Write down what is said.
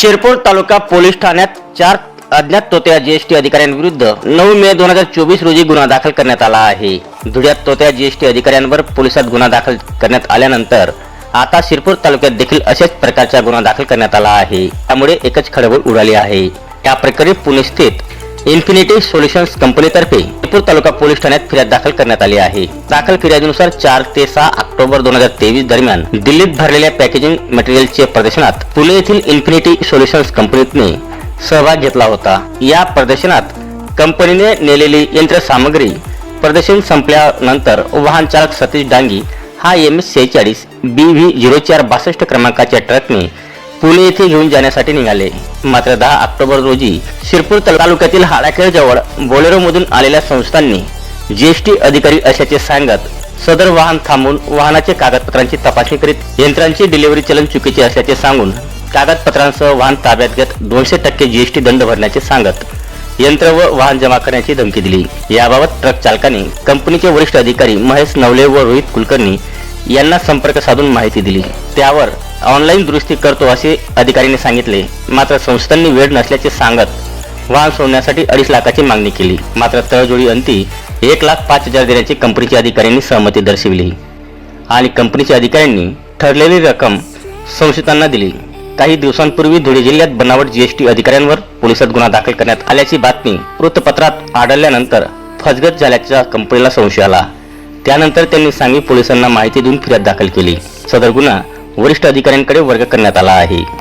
शिरपूर तालुका police ठाण्यात चार अज्ञात तोत्या जीएसटी अधिकाऱ्यांविरुद्ध नऊ मे दोन हजार चोवीस रोजी गुन्हा दाखल करण्यात आला आहे. धुळ्यात तोत्या जीएसटी अधिकाऱ्यांवर पोलिसात गुन्हा दाखल करण्यात आल्यानंतर आता शिरपूर तालुक्यात देखील अशाच प्रकारचा गुन्हा दाखल करण्यात आला आहे. त्यामुळे एकच खळबळ उडाली आहे. या प्रकरणी पुणे स्थित इन्फिनिटी सोल्युशन्स कंपनीतर्फे नागपूर तालुका पोलीस ठाण्यात फिर्याद दाखल करण्यात आली आहे. दाखल फिर्यादीनुसार चार ते सहा ऑक्टोबर दोन हजार तेवीस दरम्यान दिल्लीत भरलेल्या पॅकेजिंग मटेरियलचे प्रदर्शनात पुणे येथील इन्फिनिटी सोल्युशन्स कंपनीने सहभाग घेतला होता. या प्रदर्शनात कंपनीने नेलेली यंत्रसामग्री प्रदर्शन संपल्यानंतर वाहन चालक सतीश डांगी हा एम एस सेहेचाळीस बी व्ही झिरो चार बासष्ट क्रमांकाच्या ट्रकने पुणे येथे घेऊन जाण्यासाठी निघाले. मात्र दहा ऑक्टोबर रोजी शिरपूर तालुक्यातील हाडाखेळ जवळ बोलेरो मधून आलेल्या संस्थांनी जीएसटी अधिकारी असल्याचे सांगत सदर वाहन थांबून वाहनाचे कागदपत्रांची तपासणी करीत यंत्रांची डिलिव्हरी चलन चुकीचे असल्याचे सांगून कागदपत्रांसह वाहन ताब्यात घेत दोनशे टक्के जीएसटी दंड भरण्याचे सांगत यंत्र व वाहन जमा करण्याची धमकी दिली. याबाबत ट्रक चालकाने कंपनीचे वरिष्ठ अधिकारी महेश नवले व रोहित कुलकर्णी यांना संपर्क साधून माहिती दिली. त्यावर ऑनलाईन दुरुस्ती करतो असे अधिकाऱ्यांनी सांगितले. मात्र संस्थांनी वेळ नसल्याचे सांगत वाहन सोडण्यासाठी अडीच लाखाची मागणी केली. मात्र तळजोडी अंती एक लाख पाच हजार देण्याची कंपनीच्या अधिकाऱ्यांनी सहमती दर्शविली. आणि कंपनीच्या अधिकाऱ्यांनी ठरलेली रक्कम संशयितांना दिली. काही दिवसांपूर्वी धुळे जिल्ह्यात बनावट जीएसटी अधिकाऱ्यांवर पोलिसात गुन्हा दाखल करण्यात आल्याची बातमी वृत्तपत्रात आढळल्यानंतर फसगत झाल्याच्या कंपनीला संशय आला. त्यानंतर त्यांनी सांगली पोलिसांना माहिती देऊन फिर्याद दाखल केली. सदर गुन्हा वरिष्ठ अधिकाऱ्यांकडे वर्ग करण्यात आला आहे.